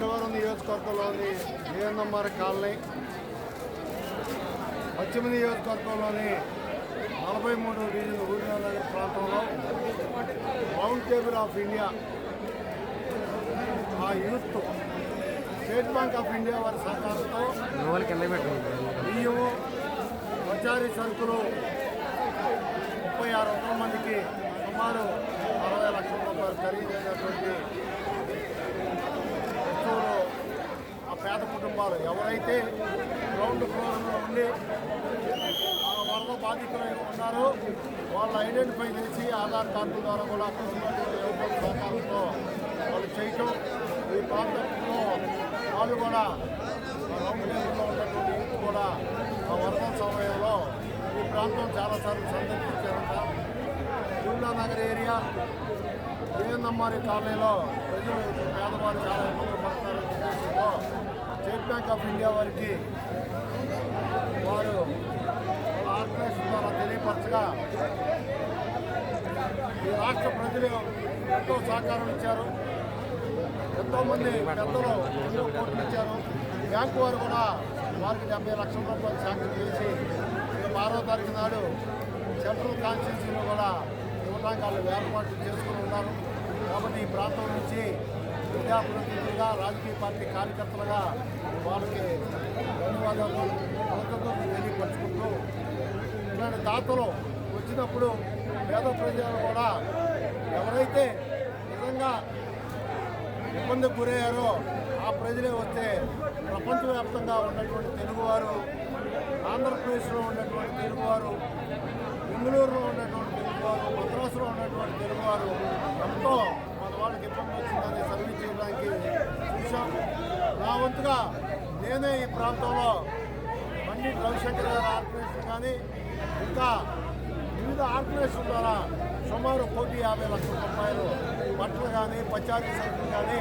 మైలవరం నియోజకవర్గంలోని ఏఎన్ఎంఆర్ కాలనీ పశ్చిమ నియోజకవర్గంలోని నలభై మూడు డివిజన్ ఊరినగర్ ప్రాంతంలో రౌండ్ టేబుల్ ఆఫ్ ఇండియా ఆ youth state bank of India వారి సహకారంతో బియ్యము పచారీ సరుకులు ముప్పై ఆరు వందల మందికి సుమారు అరవై లక్షల రూపాయలు ఖరీదైనటువంటి వస్తువులు ఆ పేద కుటుంబాలు ఎవరైతే గ్రౌండ్ ఫ్లోర్లో ఉండి ఆ వరద బాధితులై ఉన్నారో వాళ్ళు ఐడెంటిఫై చేసి ఆధార్ కార్డు ద్వారా కూడా అక్కడ సహకారంతో వాళ్ళు చేయటం. ఈ ప్రాంతంలో వాళ్ళు కూడా రౌండ్ టేబుల్లో ఉన్నటువంటి యూత్ కూడా ఆ వరద సమయంలో ఈ ప్రాంతం చాలాసార్లు సందర్శించారంట. జూమ్లా నగర్ ఏరియా ఏఎన్ఎంఆర్ఈ కాలనీలో ప్రజలు పేదవారు చాలా ఇబ్బందులు పడుతున్నారు బ్యాంక్ ఆఫ్ ఇండియా వారికి వారు వాళ్ళ ఆర్గనైజేషన్ ద్వారా తెలియపరచగా ఈ రాష్ట్ర ప్రజలు ఎంతో సహకారం ఇచ్చారు. ఎంతోమంది పెద్దలు ఇచ్చారు. బ్యాంకు వారు కూడా వారికి డెబ్బై లక్షల రూపాయలు శాంక్షన్ చేసి రేపు ఆరో తారీఖు నాడు సెంట్రల్ కాన్స్టిట్యూన్సీలో కూడా ఇవ్వడానికి వాళ్ళు ఏర్పాట్లు చేసుకుని ఉన్నారు. కాబట్టి ఈ ప్రాంతం నుంచి ప్రజాప్రతినిధులుగా రాజకీయ పార్టీ కార్యకర్తలుగా వాళ్ళకి ధన్యవాదాలు కృతజ్ఞతలు తెలియపరుచుకుంటూ ఇలాంటి దాతలు వచ్చినప్పుడు పేద ప్రజలు కూడా ఎవరైతే నిజంగా ఇబ్బందికి గురయ్యారో ఆ ప్రజలే వస్తే ప్రపంచవ్యాప్తంగా ఉన్నటువంటి తెలుగువారు ఆంధ్రప్రదేశ్లో ఉన్నటువంటి తెలుగువారు బెంగళూరులో ఉన్నటువంటి తెలుగువారు మద్రాసులో ఉన్నటువంటి తెలుగువారు ఎంతో వాళ్ళకి ఇబ్బంది వచ్చిందని సర్వీస్ చేయడానికి చూశాం. నా వంతుగా నేనే ఈ ప్రాంతంలో పండిట్ రవిశంకర్ గారి ఆర్గనైజేషన్ కానీ ఇంకా వివిధ ఆర్గనైజేషన్ ద్వారా సుమారు కోటి యాభై లక్షల రూపాయలు బట్టలు కానీ పంచాయతీ సరుకులు కానీ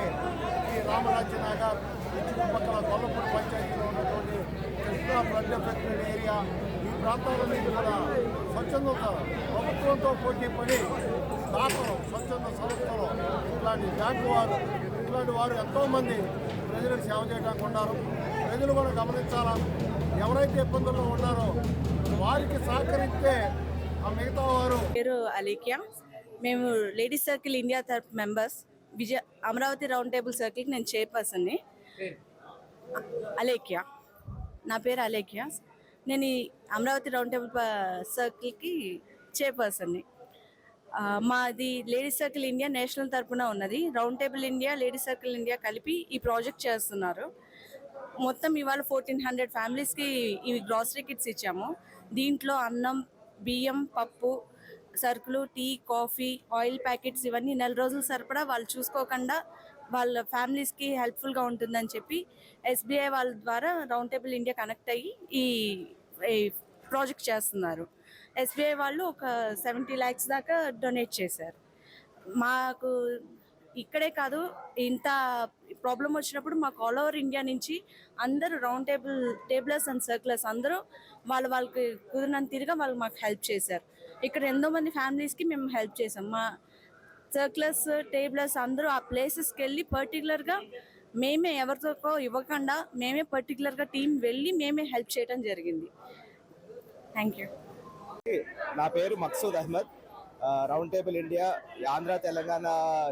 ఈ రామరాజ్య నగర్ ఈ చుట్టుపక్కల గొల్లపూడి పంచాయతీలో ఉన్నటువంటి కృష్ణా ఫ్లడ్ ఎఫెక్టెడ్ ఏరియా ఈ ప్రాంతాలన్నీ కూడా స్వచ్ఛందంతో ప్రభుత్వంతో పోటీ పడి కానీ బ్యాంకు వారు ఇట్లాంటి వారు ఎంతోమంది ప్రజలకు సేవ చేయడానికి ఉన్నారు. ప్రజలు కూడా గమనించాలా? ఎవరైతే ఇబ్బందుల్లో ఉన్నారో వారికి సహకరిస్తే ఆ మిగతా వారు పేరు అలీక్యా మేము లేడీస్ సర్కిల్ ఇండియా తరఫు members. Vijaya Amaravati round table సర్కిల్కి నేను చైర్పర్సన్ని. అలేఖ్య. నా పేరు అలేఖ్య. నేను ఈ అమరావతి రౌండ్ టేబుల్ సర్కిల్కి చైర్పర్సన్ని. మాది లేడీస్ సర్కిల్ ఇండియా నేషనల్ తరపున ఉన్నది. Round table India ladies circle India కలిపి ఈ ప్రాజెక్ట్ చేస్తున్నారు. మొత్తం ఇవాళ ఫోర్టీన్ హండ్రెడ్ ఫ్యామిలీస్కి ఇవి గ్రాసరీ కిట్స్ ఇచ్చాము. దీంట్లో అన్నం బియ్యం పప్పు సరుకులు టీ కాఫీ ఆయిల్ ప్యాకెట్స్ ఇవన్నీ నెల రోజుల సరిపడా వాళ్ళు చూసుకోకుండా వాళ్ళ ఫ్యామిలీస్కి హెల్ప్ఫుల్గా ఉంటుందని చెప్పి ఎస్బీఐ వాళ్ళ ద్వారా రౌండ్ టేబుల్ ఇండియా కనెక్ట్ అయ్యి ఈ ఈ ప్రాజెక్ట్ చేస్తున్నారు. ఎస్బీఐ వాళ్ళు ఒక సెవెంటీ ల్యాక్స్ దాకా డొనేట్ చేశారు. మాకు ఇక్కడే కాదు ఇంత ప్రాబ్లం వచ్చినప్పుడు మాకు ఆల్ ఓవర్ ఇండియా నుంచి అందరూ round table tablers and circulars అందరూ వాళ్ళు వాళ్ళకి కుదిరినంత తీరుగా వాళ్ళు మాకు హెల్ప్ చేశారు. ఇక్కడ ఎంతో మంది ఫ్యామిలీస్కి మేము హెల్ప్ చేసాం మా సర్కులర్స్ టేబులర్స్ అందరూ ఆ ప్లేసెస్కి వెళ్ళి పర్టికులర్గా మేమే ఎవరితో ఇవ్వకుండా మేమే పర్టికులర్గా టీం వెళ్ళి మేమే హెల్ప్ చేయడం జరిగింది. Thank you. నా పేరు Maqsood Ahmed. Round table India Andhra Telangana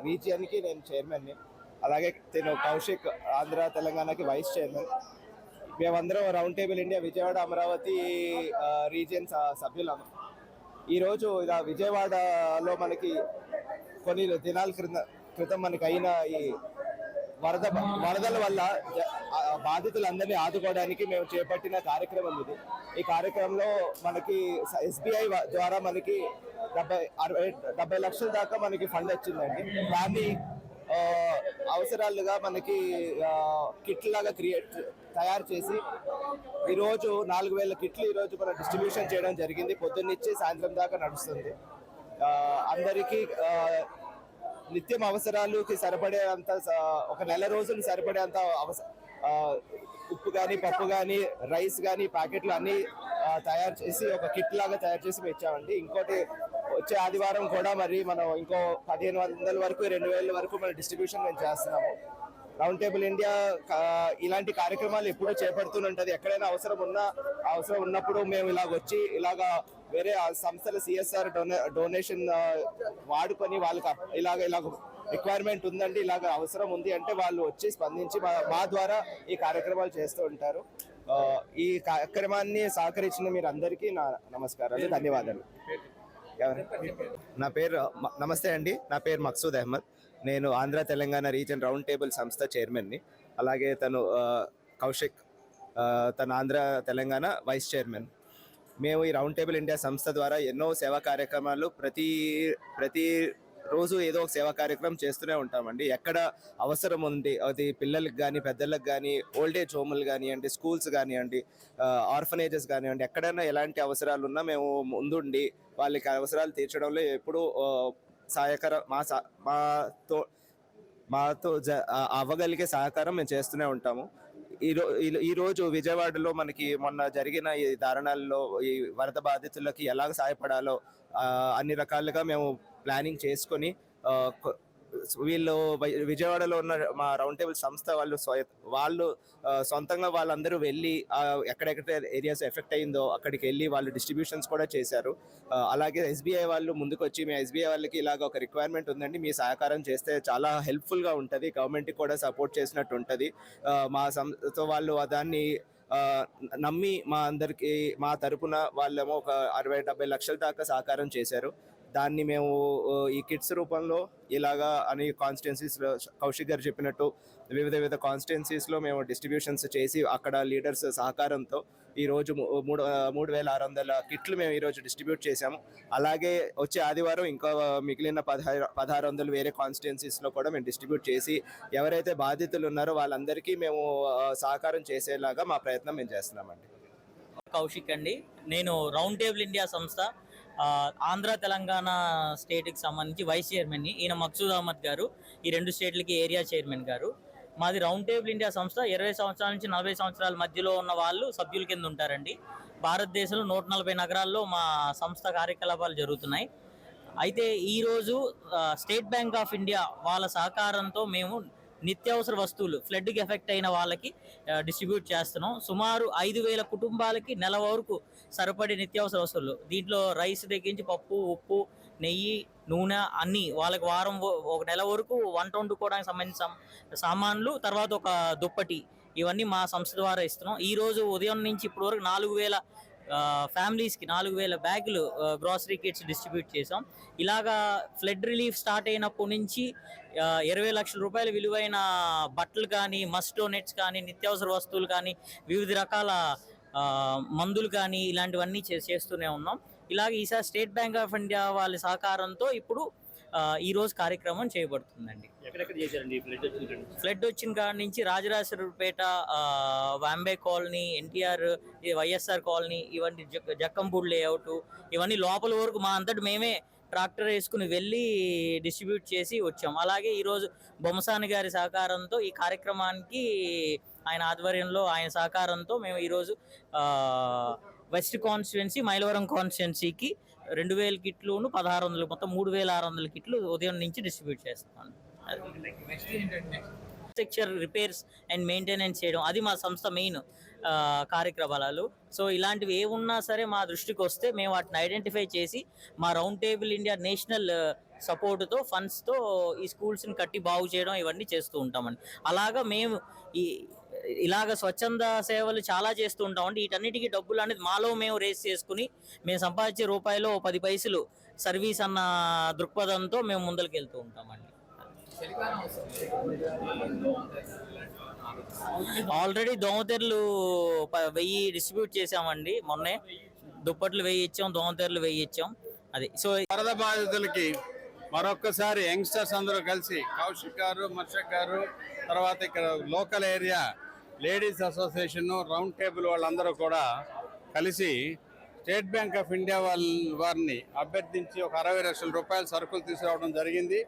రీజియన్కి నేను చైర్మన్ని. అలాగే నేను కౌశిక్ ఆంధ్ర తెలంగాణకి వైస్ చైర్మన్. మేమందరం round table India Vijayawada Amaravati region సభ్యులం. ఈరోజు ఇలా విజయవాడలో మనకి కొన్ని దినాల క్రితం క్రితం మనకి అయిన ఈ వరద వరదల వల్ల జ- బాధితులందరినీ ఆదుకోవడానికి మేము చేపట్టిన కార్యక్రమం ఇది. ఈ కార్యక్రమంలో మనకి ఎస్బీఐ ద్వారా మనకి డెబ్బై అరవై డెబ్బై లక్షల దాకా మనకి ఫండ్ వచ్చిందండి. దాన్ని అవసరాలుగా మనకి కిట్ లాగా క్రియేట్ తయారు చేసి ఈరోజు నాలుగు వేల కిట్లు ఈరోజు మనం డిస్ట్రిబ్యూషన్ చేయడం జరిగింది. పొద్దున్నే సాయంత్రం దాకా నడుస్తుంది. అందరికీ నిత్యం అవసరాలకి సరిపడే అంత స- ఒక నెల రోజులు సరిపడేంత అవస ఉప్పు కానీ పప్పు కానీ రైస్ కానీ ప్యాకెట్లు అన్నీ తయారు చేసి ఒక కిట్ లాగా తయారు చేసి మేము ఇచ్చామండి ఇంకోటి వచ్చే ఆదివారం కూడా మరి మనం ఇంకో పదిహేను వందల వరకు రెండు వేల వరకు మనం డిస్ట్రిబ్యూషన్ మేము చేస్తున్నాము. రౌండ్ టేబుల్ ఇండియా కా- ఇలాంటి కార్యక్రమాలు ఎప్పుడూ చేపడుతుంటది ఎక్కడైనా అవసరం ఉన్నా అవసరం ఉన్నప్పుడు మేము ఇలాగ వచ్చి ఇలాగా వేరే ఆ సంస్థల సిఎస్ఆర్ డొనేషన్ వాడుకొని వాళ్ళకి ఇలాగ ఇలాగ రిక్వైర్మెంట్ ఉందండి ఇలాగ అవసరం ఉంది అంటే వాళ్ళు వచ్చి స్పందించి మా మా ద్వారా ఈ కార్యక్రమాలు చేస్తూ ఉంటారు. ఈ కార్యక్రమాన్ని సహకరించిన మీరు అందరికీ నా నమస్కారాలు ధన్యవాదాలు. నా పేరు నమస్తే అండి నా పేరు మక్సూద్ అహ్మద్. నేను Andhra Telangana region round table సంస్థ చైర్మన్ని అలాగే తను కౌశిక్ తన ఆంధ్ర తెలంగాణ వైస్ చైర్మన్. మేము ఈ రౌండ్ టేబుల్ ఇండియా సంస్థ ద్వారా ఎన్నో సేవా కార్యక్రమాలు ప్రతి ప్రతి రోజు ఏదో ఒక సేవా కార్యక్రమం చేస్తూనే ఉంటామండి. ఎక్కడ అవసరం ఉంది అది పిల్లలకు కానీ పెద్దలకు కానీ ఓల్డ్ ఏజ్ హోములు కానివ్వండి స్కూల్స్ కానివ్వండి ఆర్ఫనేజెస్ కానివ్వండి ఎక్కడైనా ఎలాంటి అవసరాలు ఉన్నా మేము ముందుండి వాళ్ళకి అవసరాలు తీర్చడంలో ఎప్పుడూ సహాయకర మా సహ- మాతో మాతో జ అవ్వగలిగే సహకారం మేము చేస్తూనే ఉంటాము. ఈ రోజు విజయవాడలో మనకి మొన్న జరిగిన ఈ దారుణాల్లో ఈ వరద బాధితులకి ఎలాగ సహాయపడాలో అన్ని రకాలుగా మేము ప్లానింగ్ చేసుకొని వీళ్ళు విజయవాడలో ఉన్న మా రౌండ్ టేబుల్ సంస్థ వాళ్ళు వాళ్ళు సొంతంగా వాళ్ళందరూ వెళ్ళి ఎక్కడెక్కడ ఏరియాస్ ఎఫెక్ట్ అయిందో అక్కడికి వెళ్ళి వాళ్ళు డిస్ట్రిబ్యూషన్స్ కూడా చేశారు. అలాగే ఎస్బీఐ వాళ్ళు ముందుకు వచ్చి మీ ఎస్బీఐ వాళ్ళకి ఇలాగ ఒక రిక్వైర్మెంట్ ఉందండి. మీ సహకారం చేస్తే చాలా హెల్ప్ఫుల్గా ఉంటుంది. గవర్నమెంట్కి కూడా సపోర్ట్ చేసినట్టు ఉంటుంది. మా సంస్థ వాళ్ళు దాన్ని నమ్మి మా అందరికి మా తరపున వాళ్ళేమో ఒక అరవై డెబ్బై లక్షల దాకా సహకారం చేశారు. దాన్ని మేము ఈ కిట్స్ రూపంలో ఇలాగా అని కాన్స్టిట్యున్సీస్లో కౌశిక్ గారు చెప్పినట్టు వివిధ వివిధ కాన్స్టిట్యున్సీస్లో మేము డిస్ట్రిబ్యూషన్స్ చేసి అక్కడ లీడర్స్ సహకారంతో ఈరోజు మూడు మూడు వేల ఆరు వందల కిట్లు మేము ఈరోజు డిస్ట్రిబ్యూట్ చేశాము. అలాగే వచ్చే ఆదివారం ఇంకా మిగిలిన పదహారు పదహారు వందలు వేరే కాన్స్టిట్యున్సీస్లో కూడా మేము డిస్ట్రిబ్యూట్ చేసి ఎవరైతే బాధితులు ఉన్నారో వాళ్ళందరికీ మేము సహకారం చేసేలాగా మా ప్రయత్నం మేము చేస్తున్నామండి. కౌశిక్ అండి. నేను రౌండ్ టేబుల్ ఇండియా సంస్థ ఆంధ్ర తెలంగాణ స్టేట్కి సంబంధించి వైస్ చైర్మన్ని ఈయన మక్సూద్ అహ్మద్ గారు ఈ రెండు స్టేట్లకి ఏరియా చైర్మన్ గారు. మాది రౌండ్ టేబుల్ ఇండియా సంస్థ. ఇరవై సంవత్సరాల నుంచి నలభై సంవత్సరాల మధ్యలో ఉన్న వాళ్ళు సభ్యుల కింద ఉంటారండి. భారతదేశంలో నూట నలభై నగరాల్లో మా సంస్థ కార్యకలాపాలు జరుగుతున్నాయి. అయితే ఈరోజు స్టేట్ బ్యాంక్ ఆఫ్ ఇండియా వాళ్ళ సహకారంతో మేము నిత్యావసర వస్తువులు ఫ్లడ్కి ఎఫెక్ట్ అయిన వాళ్ళకి డిస్ట్రిబ్యూట్ చేస్తున్నాం. సుమారు ఐదు వేల కుటుంబాలకి నెల వరకు సరిపడే నిత్యావసర వస్తువులు. దీంట్లో రైస్ దగ్గర పప్పు ఉప్పు నెయ్యి నూనె అన్నీ వాళ్ళకి వారం ఒక నెల వరకు వంట వండుకోవడానికి సంబంధించిన సామాన్లు తర్వాత ఒక దుప్పటి. ఇవన్నీ మా సంస్థ ద్వారా ఇస్తున్నాం. ఈరోజు ఉదయం నుంచి ఇప్పటి వరకు నాలుగు వేల ఫ్యామిలీస్కి నాలుగు వేల బ్యాగులు గ్రాసరీ కిట్స్ డిస్ట్రిబ్యూట్ చేసాం ఇలాగా ఫ్లడ్ రిలీఫ్ స్టార్ట్ అయినప్పటి నుంచి ఇరవై లక్షల రూపాయల విలువైన బట్టలు కానీ మస్టో నెట్స్ కానీ నిత్యావసర వస్తువులు కానీ వివిధ రకాల మందులు కానీ ఇలాంటివన్నీ చే చేస్తూనే ఉన్నాం. ఇలాగ ఈసారి స్టేట్ బ్యాంక్ ఆఫ్ ఇండియా వాళ్ళ సహకారంతో ఇప్పుడు ఈ రోజు కార్యక్రమం చేయబడుతుందండి. ఫ్లడ్ వచ్చిన కాడ నుంచి? Rajarajeswarapeta Vambay colony NTR YSR colony ఇవన్నీ జక్- జక్కంపూడి లేఅవుట్ ఇవన్నీ లోపల వరకు మా అంతటి మేమే ట్రాక్టర్ వేసుకుని వెళ్ళి డిస్ట్రిబ్యూట్ చేసి వచ్చాం. అలాగే ఈరోజు బొమ్మసాని గారి సహకారంతో ఈ కార్యక్రమానికి ఆయన ఆధ్వర్యంలో ఆయన సహకారంతో మేము ఈరోజు వెస్ట్ కాన్స్టిట్యున్సీ మైలవరం కాన్స్టిట్యున్సీకి రెండు వేల కిట్లును పదహారు వందలు మొత్తం మూడు వేల ఆరు వందల కిట్లు ఉదయం నుంచి డిస్ట్రిబ్యూట్ చేస్తాం స్ట్రక్చర్ రిపేర్స్ అండ్ మెయింటెనెన్స్ చేయడం అది మా సంస్థ మెయిన్ కార్యక్రమాలు సో ఇలాంటివి ఏ ఉన్నా సరే మా దృష్టికి వస్తే మేము వాటిని ఐడెంటిఫై చేసి మా రౌండ్ టేబుల్ ఇండియా నేషనల్ సపోర్ట్తో ఫండ్స్తో ఈ స్కూల్స్ని కట్టి బాగు చేయడం ఇవన్నీ చేస్తూ ఉంటామండి. అలాగా మేము ఈ ఇలాగ స్వచ్ఛంద సేవలు చాలా చేస్తూ ఉంటామండి వీటన్నిటికీ డబ్బులు అనేది మాలో మేము రేస్ చేసుకుని మేము సంపాదించే రూపాయలు ఓ పది పైసలు సర్వీస్ అన్న దృక్పథంతో మేము ముందరికి వెళ్తూ ఉంటామండి. ఆల్రెడీ దోమతెరలు ప- వెయ్యి డిస్ట్రిబ్యూట్ చేసామండి మొన్నే. దుప్పట్లు వెయ్యి ఇచ్చాం దోమతెరలు వెయ్యి ఇచ్చాం. అది. సో వరద బాధితులకి మరొక్కసారి యంగ్స్టర్స్ అందరూ కలిసి కౌశిక్ గారు మర్షక్ గారు తర్వాత ఇక్కడ local area ladies association round table వాళ్ళందరూ కూడా కలిసి స్టేట్ బ్యాంక్ ఆఫ్ ఇండియా వాళ్ళ వారిని అభ్యర్థించి ఒక అరవై లక్షల రూపాయల సరుకులు తీసుకురావడం జరిగింది.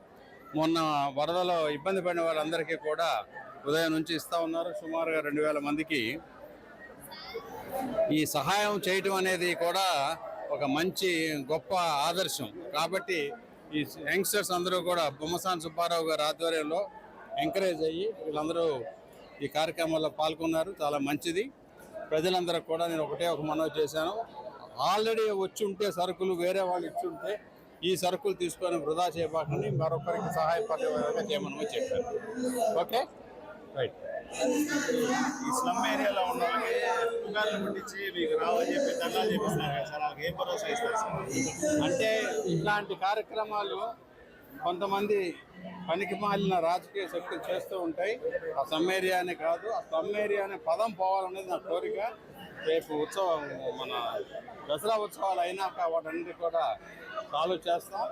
మొన్న వరదలో ఇబ్బంది పడిన వాళ్ళందరికీ కూడా ఉదయం నుంచి ఇస్తా ఉన్నారు. సుమారుగా రెండు వేల మందికి ఈ సహాయం చేయటం అనేది కూడా ఒక మంచి గొప్ప ఆదర్శం. కాబట్టి ఈ యంగ్స్టర్స్ అందరూ కూడా బొమ్మసాన్ సుబ్బారావు గారి ఆధ్వర్యంలో ఎంకరేజ్ అయ్యి వీళ్ళందరూ ఈ కార్యక్రమంలో పాల్గొన్నారు. చాలా మంచిది. ప్రజలందరూ కూడా నేను ఒకటే ఒక మనవి చేశాను. ఆల్రెడీ వచ్చి ఉంటే సరుకులు వేరే వాళ్ళు ఇచ్చి ఉంటే ఈ సరుకులు తీసుకొని వృధా చేయబాకండి. మరొకరికి సహాయపడే విధంగా చేయమని చెప్పాను. ఓకే? రైట్ ఈ స్లమ్ ఏరియాలో ఉన్న వాళ్ళకి పుకార్లు పుట్టించి మీకు రావని చెప్పి దండాలు చేపిస్తున్నారు కదా సార్. వాళ్ళకి ఏం భరోసా ఇస్తారు సార్? అంటే ఇట్లాంటి కార్యక్రమాలు కొంతమంది పనికి మాలిన రాజకీయ శక్తులు చేస్తూ ఉంటాయి. ఆ సమ్మేరియా అనే కాదు ఆ సమ్మేరియా అనే పదం పోవాలనేది నా కోరిక. రేపు ఉత్సవం మన దసరా ఉత్సవాలు అయినాక వాటన్నిటి కూడా సాల్వ్ చేస్తాం.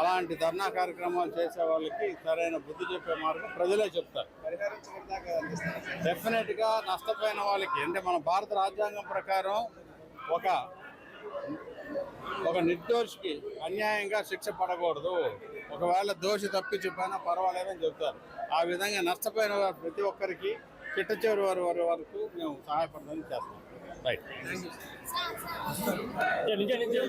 అలాంటి ధర్నా కార్యక్రమాలు చేసే వాళ్ళకి సరైన బుద్ధి చెప్పే మార్గం ప్రజలే చెప్తారు. డెఫినెట్గా నష్టపోయిన వాళ్ళకి అంటే మన భారత రాజ్యాంగం ప్రకారం ఒక ఒక నిర్దోషికి అన్యాయంగా శిక్ష పడకూడదు. ఒకవేళ దోషి తప్పించిపోయినా పర్వాలేదని చెప్తారు ఆ విధంగా నష్టపోయిన వారు ప్రతి ఒక్కరికి చిట్ట చివరి వారి వారి వరకు మేము సహాయపడదని చేస్తాం రైట్ నిజం నిజం